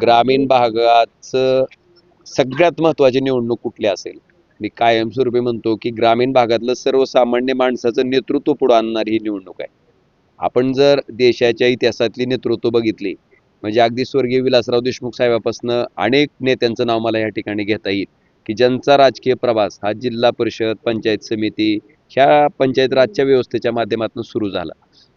ग्रामीण भागाचं सगळ्यात महत्वाची निवडणूक कुठली असेल? मी कायमस्वरूपी म्हणतो की ग्रामीण भागातलं सर्वसामान्य माणसाचं नेतृत्व पुढे आणणारी ही निवडणूक आहे. आपण जर देशाच्या इतिहासातली नेतृत्व बघितली म्हणजे अगदी स्वर्गीय विलासराव देशमुख साहेबापासून अनेक नेत्यांचं नाव मला या ठिकाणी घेता येईल की ज्यांचा राजकीय प्रवास हा जिल्हा परिषद पंचायत समिती ह्या पंचायत राजच्या व्यवस्थेच्या माध्यमातून सुरू झाला.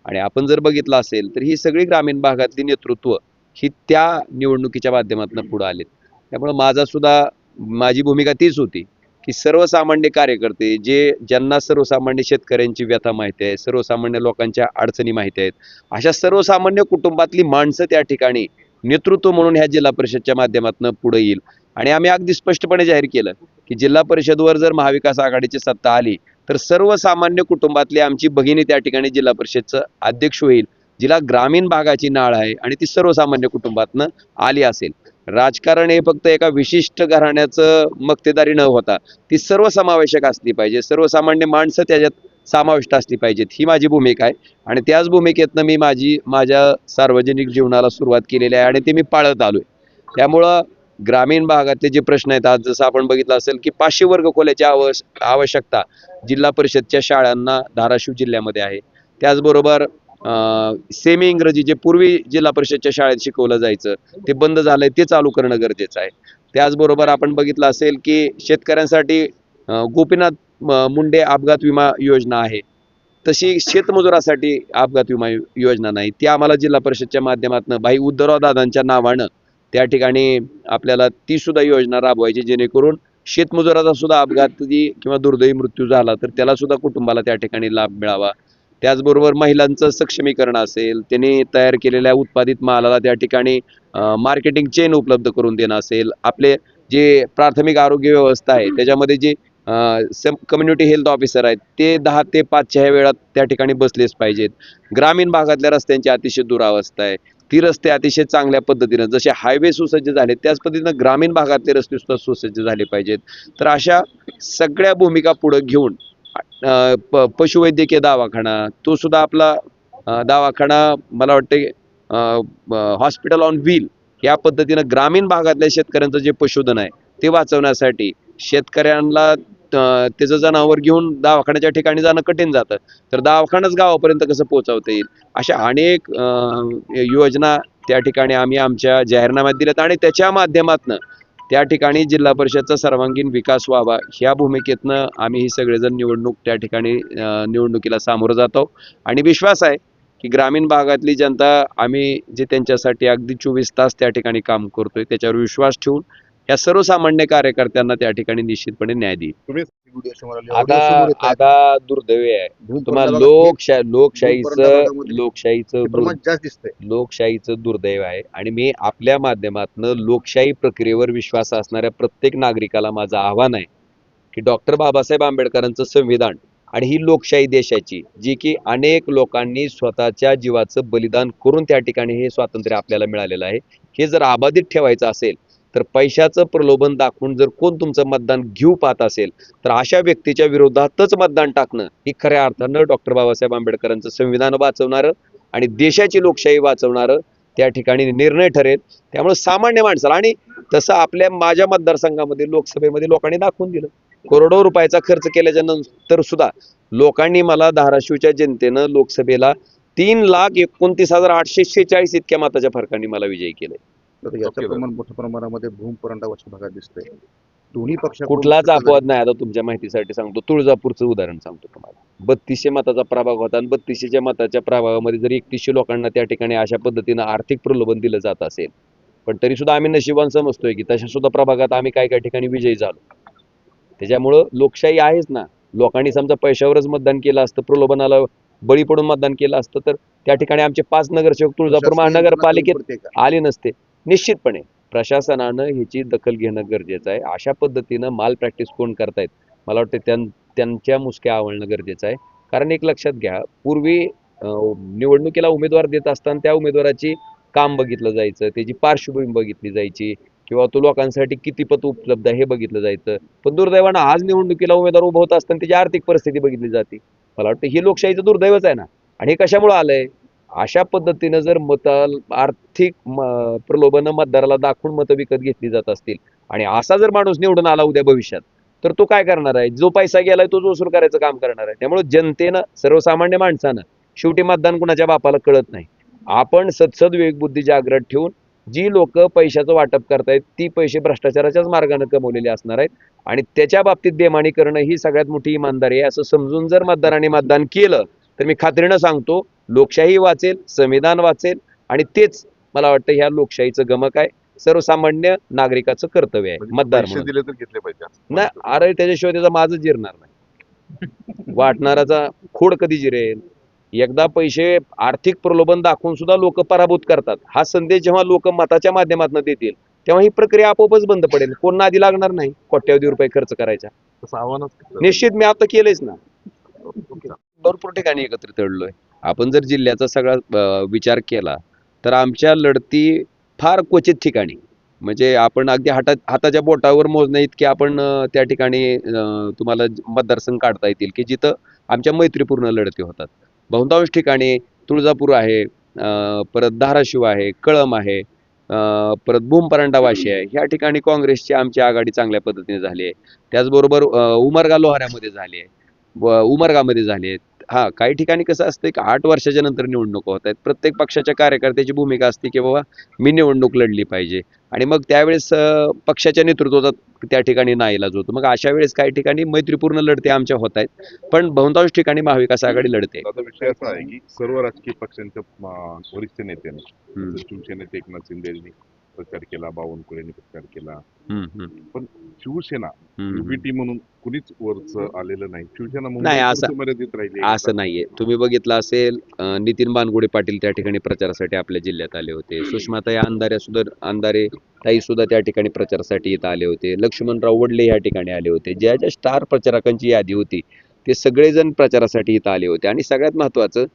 आणि आपण जर बघितलं असेल तर ही सगळी ग्रामीण भागातली नेतृत्व ही त्या निवडणुकीच्या माध्यमातून पुढं आलेत. त्यामुळं माझा सुद्धा माझी भूमिका तीच होती की सर्वसामान्य कार्यकर्ते जे ज्यांना सर्वसामान्य शेतकऱ्यांची व्यथा माहिती आहे सर्वसामान्य लोकांच्या अडचणी माहिती आहेत अशा सर्वसामान्य कुटुंबातली माणसं त्या ठिकाणी नेतृत्व म्हणून ह्या जिल्हा परिषदच्या माध्यमातून पुढे येईल. आणि आम्ही अगदी स्पष्टपणे जाहीर केलं की जिल्हा परिषदवर जर महाविकास आघाडीची सत्ता आली तर सर्वसामान्य कुटुंबातली आमची भगिनी त्या ठिकाणी जिल्हा परिषदचं अध्यक्ष होईल. जिला ग्रामीण भागाची नाळ आहे आणि ती सर्वसामान्य कुटुंबातनं आली असेल. राजकारण हे फक्त एका विशिष्ट घराण्याचं मक्तेदारी न होता ती सर्वसमावेशक असली पाहिजे. सर्वसामान्य माणसं त्याच्यात समाविष्ट असली पाहिजेत. ही माझी भूमिका आहे. आणि त्याच भूमिकेतनं मी माझी माझ्या सार्वजनिक जीवनाला सुरुवात केलेली आहे आणि ते मी पाळत आलो आहे त्यामुळं ग्रामीण भागातले जे प्रश्न आहेत आज जसं आपण बघितलं असेल की पाचशे वर्ग खोल्याची आवश आवश्यकता जिल्हा परिषदच्या शाळांना धाराशिव जिल्ह्यामध्ये आहे. त्याचबरोबर सेमी इंग्रजी जे पूर्वी जिल्हा परिषदच्या शाळेत शिकवलं जायचं ते बंद झालंय ते चालू करणं गरजेचं आहे. त्याचबरोबर आपण बघितलं असेल की शेतकऱ्यांसाठी गोपीनाथ मुंडे अपघात विमा योजना आहे. तशी शेतमजुरासाठी अपघात विमा योजना नाही. ती आम्हाला जिल्हा परिषदच्या माध्यमातून भाई उद्धवराव दादांच्या नावानं त्या ठिकाणी आपल्याला ती सुद्धा योजना राबवायची जेणेकरून शेतमजुराचा सुद्धा अपघाती किंवा दुर्दैवी मृत्यू झाला तर त्याला सुद्धा कुटुंबाला त्या ठिकाणी लाभ मिळावा. त्याचबरोबर महिलांचं सक्षमीकरण असेल त्यांनी तयार केलेल्या उत्पादित मालाला त्या ठिकाणी मार्केटिंग चेन उपलब्ध करून देणं असेल. आपले जे प्राथमिक आरोग्य व्यवस्था आहे त्याच्यामध्ये जे कम्युनिटी हेल्थ ऑफिसर आहेत ते दहा ते पाचच्या ह्या वेळात त्या ठिकाणी बसलेच पाहिजेत. ग्रामीण भागातल्या रस्त्यांची अतिशय दुरावस्था आहे. ती रस्ते अतिशय चांगल्या पद्धतीनं जसे हायवे सुसज्ज झाले त्याच पद्धतीनं ग्रामीण भागातले रस्ते सुद्धा सुसज्ज झाले पाहिजेत. तर अशा सगळ्या भूमिका पुढं घेऊन प पशुवैद्यकीय दवाखाना तो सुद्धा आपला दवाखाना मला वाटते हॉस्पिटल ऑन व्हील या पद्धतीनं ग्रामीण भागातल्या शेतकऱ्यांचं जे पशुधन आहे ते वाचवण्यासाठी शेतकऱ्यांना त्याचं जनावर घेऊन दवाखान्याच्या ठिकाणी जाणं कठीण जातं. तर दवाखानाच गावापर्यंत कसं पोहोचवता येईल? अशा अनेक योजना त्या ठिकाणी आम्ही आमच्या जाहीरनाम्यात दिल्यात आणि त्याच्या माध्यमातनं त्या ठिकाणी जिल्हा परिषदचा सर्वांगीण विकास व्हावा ह्या भूमिकेतनं आम्ही ही सगळेजण निवडणूक त्या ठिकाणी निवडणुकीला सामोरं जातो. आणि विश्वास आहे की ग्रामीण भागातली जनता आम्ही जे त्यांच्यासाठी अगदी चोवीस तास त्या ठिकाणी काम करतोय त्याच्यावर विश्वास ठेवून या सर्वसामान्य कार्यकर्त्यांना त्या ठिकाणी निश्चितपणे न्याय देईल. आता. आता दुर्दैवी आहे. तुम्हाला लोकशाही लोकशाहीचं लोकशाहीचं लोकशाहीचं दुर्दैव आहे. आणि मी आपल्या माध्यमातनं लोकशाही प्रक्रियेवर विश्वास असणाऱ्या प्रत्येक नागरिकाला माझं आव्हान आहे की डॉक्टर बाबासाहेब आंबेडकरांचं संविधान आणि ही लोकशाही देशाची जी की अनेक लोकांनी स्वतःच्या जीवाचं बलिदान करून त्या ठिकाणी हे स्वातंत्र्य आपल्याला मिळालेलं आहे हे जर अबाधित ठेवायचं असेल तर पैशाचं प्रलोभन दाखवून जर कोण तुमचं मतदान घेऊ पाहत असेल तर अशा व्यक्तीच्या विरोधातच मतदान टाकणं ही खऱ्या अर्थानं डॉक्टर बाबासाहेब आंबेडकरांचं संविधान वाचवणारं आणि देशाची लोकशाही वाचवणारं त्या ठिकाणी निर्णय ठरेल. त्यामुळे सामान्य माणसाला आणि तसं आपल्या माझ्या मतदारसंघामध्ये लोकसभेमध्ये लोकांनी दाखवून दिलं. करोडो रुपयाचा खर्च केल्याच्यानंतर सुद्धा लोकांनी मला धाराशिवच्या जनतेनं लोकसभेला तीन लाख एकोणतीस हजार आठशे शेहेचाळीस इतक्या मताच्या फरकाने मला विजयी केले आता याचं प्रमाण मोठ्या प्रमाणामध्ये भूम परंडा वरच्या भागात दिसतंय. दोन्ही पक्ष कुठलाच अपवाद नाही आता तुमच्या माहितीसाठी सांगतो. तुळजापूरचं उदाहरण सांगतो तुम्हाला. बत्तीसशे मताचा प्रभाग होता आणि बत्तीसशेच्या मताच्या प्रभागामध्ये जर एकतीसशे लोकांना त्या ठिकाणी अशा पद्धतीनं आर्थिक प्रलोभन दिलं जात असेल पण तरी सुद्धा आम्ही नशिबान समजतोय की तशा सुद्धा प्रभागात आम्ही काही काही ठिकाणी विजयी झालो. त्याच्यामुळं लोकशाही आहेच ना. लोकांनी समजा पैशावरच मतदान केलं असतं प्रलोभनाला बळी पडून मतदान केलं असतं तर त्या ठिकाणी आमचे पाच नगरसेवक तुळजापूर महानगरपालिकेत आले नसते. निश्चितपणे प्रशासनानं ह्याची दखल घेणं गरजेचं आहे. अशा पद्धतीनं माल प्रॅक्टिस कोण करतायत? मला वाटतं त्यां त्यांच्या मुसक्या आवळणं गरजेचं आहे. कारण एक लक्षात घ्या पूर्वी निवडणुकीला उमेदवार देत असताना त्या उमेदवाराची काम बघितलं जायचं त्याची पार्श्वभूमी बघितली जायची किंवा तो लोकांसाठी किती पत उपलब्ध आहे हे बघितलं जायचं. पण दुर्दैवानं आज निवडणुकीला उमेदवार उभं होत असताना त्याची आर्थिक परिस्थिती बघितली जाते. मला वाटतं ही लोकशाहीचं दुर्दैवच आहे ना? आणि हे कशामुळे आलंय? अशा पद्धतीनं जर मत आर्थिक म- प्रलोभनं मतदाराला दाखवून मतं विकत घेतली जात असतील आणि असा जर माणूस निवडून आला उद्या भविष्यात तर तो काय करणार आहे? जो पैसा गेलाय तोच वसूल करायचं काम करणार आहे. त्यामुळे जनतेनं सर्वसामान्य माणसानं शेवटी मतदान कुणाच्या बापाला कळत नाही. आपण सदसद विवेकबुद्धी जागृत ठेवून जी लोक पैशाचं वाटप करतायत ती पैसे भ्रष्टाचाराच्याच मार्गाने कमवलेले असणार आहेत आणि त्याच्या बाबतीत बेमानी करणं ही सगळ्यात मोठी इमानदारी आहे. असं समजून जर मतदारांनी मतदान केलं तर मी खात्रीनं सांगतो लोकशाही वाचेल संविधान वाचेल आणि तेच मला वाटतं ह्या लोकशाहीचं गमक आहे. सर्वसामान्य नागरिकाचं कर्तव्य आहे म्हणजे मतदार दिले तर घेतले पाहिजे नाही अरे त्याच्याशिवाय त्याचा माझं जिरणार नाही. वाटणाराचा खोड कधी जिरेल? एकदा पैसे आर्थिक प्रलोभन दाखवून सुद्धा लोक पराभूत करतात. हा संदेश जेव्हा लोक मताच्या माध्यमातून देतील तेव्हा ही प्रक्रिया आपोआपच बंद पडेल. कोण नादी लागणार नाही? कोट्यावधी रुपये खर्च करायचा. निश्चित मी आता केलंच ना. भरपूर ठिकाणी एकत्रित लढलोय आपण जर जिल्ह्याचा सगळा विचार केला तर आमच्या लढती फार क्वचित ठिकाणी. म्हणजे आपण अगदी हाता हाताच्या बोटावर मोजण्या इतके आपण त्या ठिकाणी तुम्हाला मतदारसंघ काढता येतील की जिथं आमच्या मैत्रीपूर्ण लढती होतात. बहुतांश ठिकाणी तुळजापूर आहे परत धाराशिव आहे कळम आहे परत भूमपरांडावाशी आहे. ह्या ठिकाणी काँग्रेसची आमची आघाडी चांगल्या पद्धतीने झाली आहे. त्याचबरोबर उमरगा लोहाऱ्यामध्ये झाली आहे. उमरगामध्ये झाली आहेत हा काही ठिकाणी कसं असतं की आठ वर्षाच्या नंतर निवडणुका होत आहेत. प्रत्येक पक्षाच्या कार्यकर्त्याची भूमिका असते की बाबा मी निवडणूक लढली पाहिजे. आणि मग त्यावेळेस पक्षाच्या नेतृत्वाचा त्या ठिकाणी नाईलाज होतो. मग अशा वेळेस काही ठिकाणी मैत्रीपूर्ण लढते आमच्या होत आहेत. पण बहुतांश ठिकाणी महाविकास आघाडी लढते. विषय असा आहे की सर्व राजकीय पक्षांच्या वरिष्ठ नेत्यांनी शिवसेनेचे एकनाथ शिंदे प्रचार केला बावनकुळेंनी प्रचार केला. हम्म, शिवसेना. युबीटी म्हणून कुणीच वरच आलेलं नाही. शिवसेना नाही, असं- मुंबई मर्यादित राहिली असं नाहीये. तुम्ही बघितलं असेल नितीन बानगुडे पाटील त्या ठिकाणी प्रचारासाठी आपल्या जिल्ह्यात आले होते. सुषमाताई अंधारे सुद्धा अंधारे ताई सुद्धा त्या ठिकाणी प्रचारासाठी इथं आले होते. लक्ष्मणराव वडले या ठिकाणी आले होते. ज्या ज्या स्टार प्रचारकांची यादी होती ते सगळेजण प्रचारासाठी इथं आले होते. आणि सगळ्यात महत्त्वाचं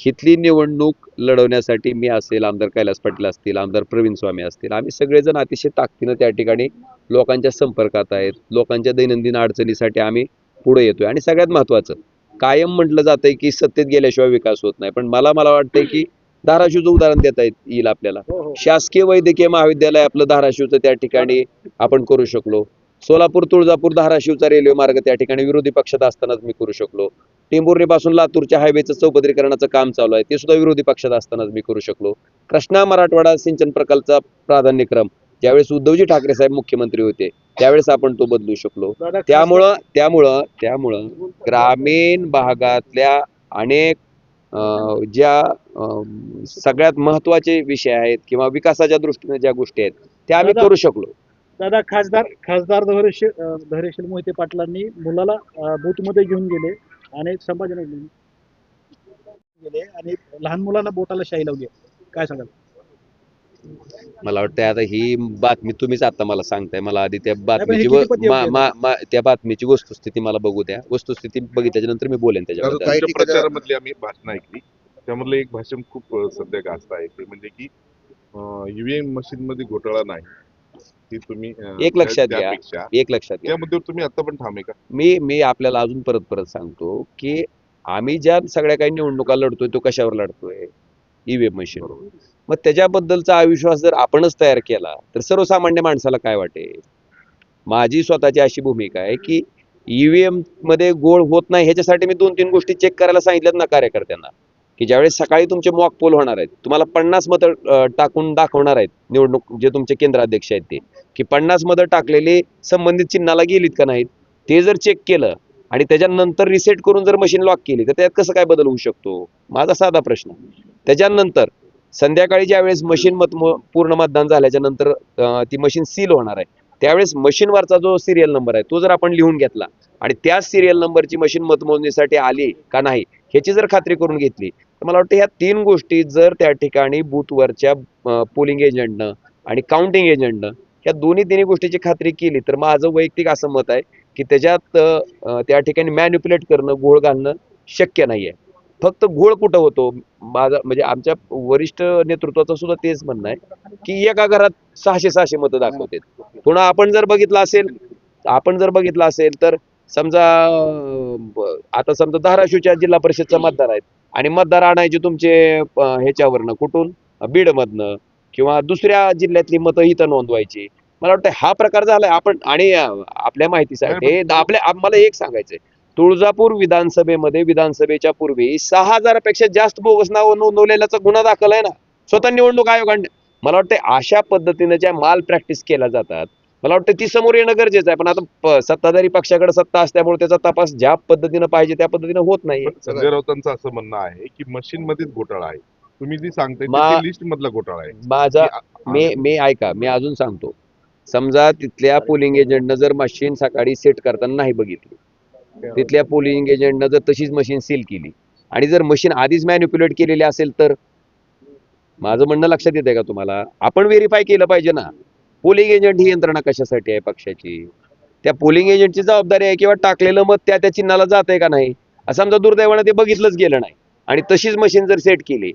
हिथली निवडणूक लढवण्यासाठी मी असेल आमदार कैलास पाटील असतील आमदार प्रवीण स्वामी असतील आम्ही सगळेजण अतिशय ताकदीनं त्या ठिकाणी लोकांच्या संपर्कात आहेत. लोकांच्या दैनंदिन अडचणीसाठी आम्ही पुढे येतोय. आणि सगळ्यात महत्त्वाचं कायम म्हटलं जातंय की सत्तेत गेल्याशिवाय विकास होत नाही. पण मला मला वाटतंय की धाराशिवचं उदाहरण देता येईल आपल्याला. शासकीय वैद्यकीय महाविद्यालय आपलं धाराशिवचं त्या ठिकाणी आपण करू शकलो. सोलापूर तुळजापूर धाराशिवचा रेल्वे मार्ग त्या ठिकाणी विरोधी पक्षात असतानाच मी करू शकलो. टेंभुर्णी पासून लातूरच्या हायवेचं चौपदरीकरणाचं काम चालू आहे ते सुद्धा विरोधी पक्षात असतानाच मी करू शकलो. कृष्णा मराठवाडा सिंचन प्रकल्पाचा प्राधान्यक्रम ज्यावेळेस उद्धवजी ठाकरे साहेब मुख्यमंत्री होते त्यावेळेस आपण तो बदलू शकलो. त्यामुळं त्यामुळं त्यामुळं ग्रामीण भागातल्या अनेक ज्या सगळ्यात महत्त्वाचे विषय आहेत किंवा विकासाच्या दृष्टीने ज्या गोष्टी आहेत त्या आम्ही करू शकलो. दादा खासदार खासदार धैर्यशील अं, धैर्यशील मोहिते पाटलांनी मुलाला बूथमध्ये घेऊन गेले आणि संभाजी गेले आणि लहान मुलांना बोटाला शाई लावली काय सांगाल? मला वाटतं आता ही बातमी तुम्हीच आता मला सांगताय. मला आधी त्या हे बातमीची त्या बातमीची वस्तुस्थिती मला बगू द्या. वस्तुस्थिती बघितल्याच्या नंतर मी बोलेन त्याच्याबद्दल. आम्ही भाषण ऐकली. त्यामधलं एक भाषण खूप सध्या गाजत आहे. ते म्हणजे की ईव्हीएम मशीन मध्ये घोटाळा नाही. ती तुम्ही एक लक्षात घ्या. एक लक्षात घ्या. तुम्ही आता पण आहे का? मी मी आपल्याला अजून परत परत सांगतो की आम्ही ज्या सगळ्या काही निवडणुका लढतोय तो कशावर लढतोय? ईव्हीएम मशीन मग त्याच्याबद्दलचा अविश्वास जर आपणच तयार केला तर सर्वसामान्य माणसाला काय वाटेल माझी स्वतःची अशी भूमिका आहे की ईव्हीएममध्ये गोळ होत नाही ह्याच्यासाठी मी दोन तीन गोष्टी चेक करायला सांगितल्यात ना कार्यकर्त्यांना. की ज्यावेळेस सकाळी तुमचे मॉक पोल होणार आहेत तुम्हाला पन्नास मतं टाकून दाखवणार आहेत निवडणूक जे तुमचे केंद्राध्यक्ष आहेत ते. की पन्नास मतं टाकलेले संबंधित चिन्हाला गेलीत का नाहीत ते जर चेक केलं आणि त्याच्यानंतर रिसेट करून जर मशीन लॉक केली तर त्यात कसं काय बदल होऊ शकतो? माझा साधा प्रश्न. त्याच्यानंतर संध्याकाळी ज्यावेळेस मशीन मत पूर्ण मतदान झाल्याच्यानंतर ती मशीन सील होणार आहे. त्यावेळेस मशीनवरचा जो सिरियल नंबर आहे तो जर आपण लिहून घेतला आणि त्याच सिरियल नंबरची मशीन मतमोजणीसाठी आली का नाही ह्याची जर खात्री करून घेतली मला वाटतं ह्या तीन गोष्टी जर त्या ठिकाणी बूथवरच्या पोलिंग एजंटनं आणि काउंटिंग एजंटनं ह्या दोन्ही तिन्ही गोष्टीची खात्री केली तर माझं वैयक्तिक असं मत आहे की त्याच्यात त्या ठिकाणी मॅन्युप्युलेट करणं घोळ घालणं शक्य नाहीये. फक्त घोळ कुठं होतो? माझा म्हणजे आमच्या वरिष्ठ नेतृत्वाचं सुद्धा तेच म्हणणं आहे की एका घरात सहाशे सहाशे मतं दाखवतात. पुन्हा आपण जर बघितलं असेल आपण जर बघितलं असेल तर समजा आता समजा धाराशिवच्या जिल्हा परिषदचा मतदार आहेत. आणि मतदार आणायचे तुमचे ह्याच्यावरनं कुठून? बीडमधनं किंवा दुसऱ्या जिल्ह्यातली मतं इथं नोंदवायची. मला वाटतं हा प्रकार झालाय. आपण आणि आपल्या माहितीसाठी आपल्या आप- मला एक सांगायचंय. तुळजापूर विधानसभेमध्ये विधानसभेच्या पूर्वी सहा हजारापेक्षा जास्त बोगस नाव नोंदवलेल्याचा गुन्हा दाखल आहे ना? स्वतः निवडणूक आयोगाने. मला वाटतं अशा पद्धतीने ज्या माल प्रॅक्टिस केल्या जातात मला वाटतं ती समोर येणं गरजेचं आहे. पण आता सत्ताधारी पक्षाकडे सत्ता असल्यामुळे त्याचा तपास ज्या पद्धतीनं पाहिजे त्या पद्धतीनं होत नाही संजय राऊतांचं असं म्हणणं आहे की मशीन मध्येच घोटाळा आहे. तुम्ही जी सांगताय लिस्ट मधला घोटाळा आहे. माझा मी मी ऐका मी अजून सांगतो. समजा तिथल्या पोलिंग एजंटनं जर मशीन सकाळी सेट करताना नाही बघितली तिथल्या पोलिंग एजंटनं जर तशीच मशीन सील केली आणि जर मशीन आधीच मॅन्युप्युलेट केलेली असेल तर? माझं म्हणणं लक्षात येते का तुम्हाला? आपण व्हेरीफाय केलं पाहिजे ना. पोलिंग एजंट ही यंत्रणा कशासाठी आहे पक्षाची? त्या पोलिंग एजंटची जबाबदारी आहे किंवा टाकलेलं मत त्या त्या चिन्हाला जात आहे का नाही? असं समजा दुर्दैवानं ते बघितलंच गेलं नाही. आणि तशीच मशीन जर सेट केली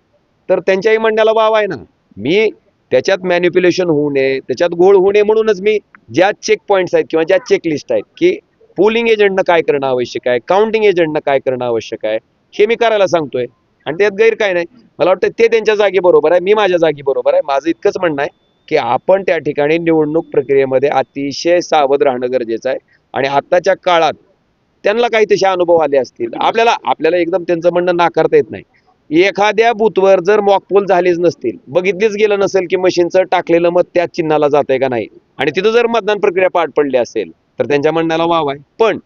तर त्यांच्याही म्हणण्याला वाव आहे ना. मी त्याच्यात मॅन्युप्युलेशन होऊ नये त्याच्यात घोळ होऊ नये म्हणूनच मी ज्या चेक पॉईंट्स आहेत किंवा ज्या चेकलिस्ट आहेत की पोलिंग एजंटनं काय करणं आवश्यक आहे काउंटिंग एजंटनं काय करणं आवश्यक आहे हे मी करायला सांगतोय. आणि त्यात गैर काय नाही. मला वाटतं ते त्यांच्या जागी बरोबर आहे मी माझ्या जागी बरोबर आहे. माझं इतकंच म्हणणं आहे. की आपण त्या ठिकाणी निवडणूक प्रक्रियेमध्ये अतिशय सावध राहणं गरजेचं आहे. आणि आत्ताच्या काळात त्यांना काही तसे अनुभव आले असतील. आपल्याला आपल्याला एकदम त्यांचं म्हणणं नाकारता येत नाही. एखाद्या बूथवर जर मॉकपोल झालीच नसतील बघितलीच गेलं नसेल की मशीनचं टाकलेलं मत त्याच चिन्हाला जातंय का नाही? आणि तिथं जर मतदान प्रक्रिया पार पडली असेल तर त्यांच्या म्हणण्याला वाव आहे. पण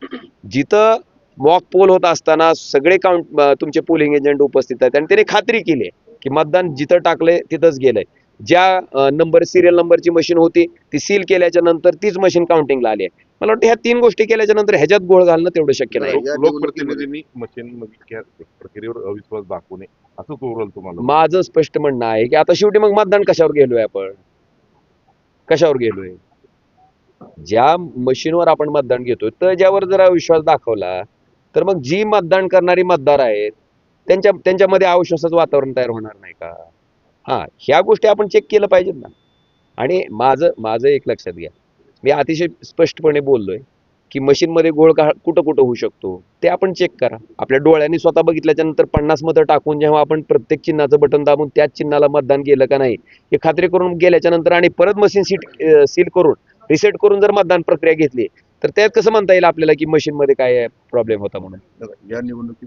जिथं मॉक पोल होत असताना सगळे काउंट तुमचे पोलिंग एजंट उपस्थित आहेत आणि त्याने खात्री केली की मतदान जिथं टाकलंय तिथंच गेलंय. ज्या नंबर सिरियल नंबरची मशीन होती ती सील केल्याच्यानंतर तीच मशीन काउंटिंगला आली आहे. मला वाटतं ह्या तीन गोष्टी केल्याच्यानंतर ह्याच्यात गोळ घालणं तेवढं शक्य नाही. लोकप्रतिनिधींनी मशीन प्रक्रियेवर अविश्वास दाखवू नये असं ओव्हरऑल तुम्हाला. माझं स्पष्ट म्हणणं आहे की आता शेवटी मग मतदान कशावर गेलोय आपण? कशावर गेलोय? ज्या मशीनवर आपण मतदान घेतोय तर ज्यावर जर अविश्वास दाखवला तर मग जी मतदान करणारी मतदार आहेत त्यांच्या त्यांच्यामध्ये अविश्वासाचं वातावरण तयार होणार नाही का? हा ह्या गोष्टी आपण चेक केलं पाहिजेत ना. आणि माझं माझं एक लक्षात घ्या. मी अतिशय स्पष्टपणे बोललोय की मशीनमध्ये गोळ का कुठं कुठं होऊ शकतो ते आपण चेक करा. आपल्या डोळ्यांनी स्वतः बघितल्याच्या नंतर पन्नास मतं टाकून जेव्हा आपण प्रत्येक चिन्हाचं बटन दाबून त्याच चिन्हाला मतदान केलं का नाही हे खात्री करून गेल्याच्यानंतर आणि परत मशीन सीट सील करून रिसेट करून जर मतदान प्रक्रिया घेतली तर त्यात कसं म्हणता येईल आपल्याला की मशीनमध्ये काय प्रॉब्लेम होता म्हणून? या निवडणुकीत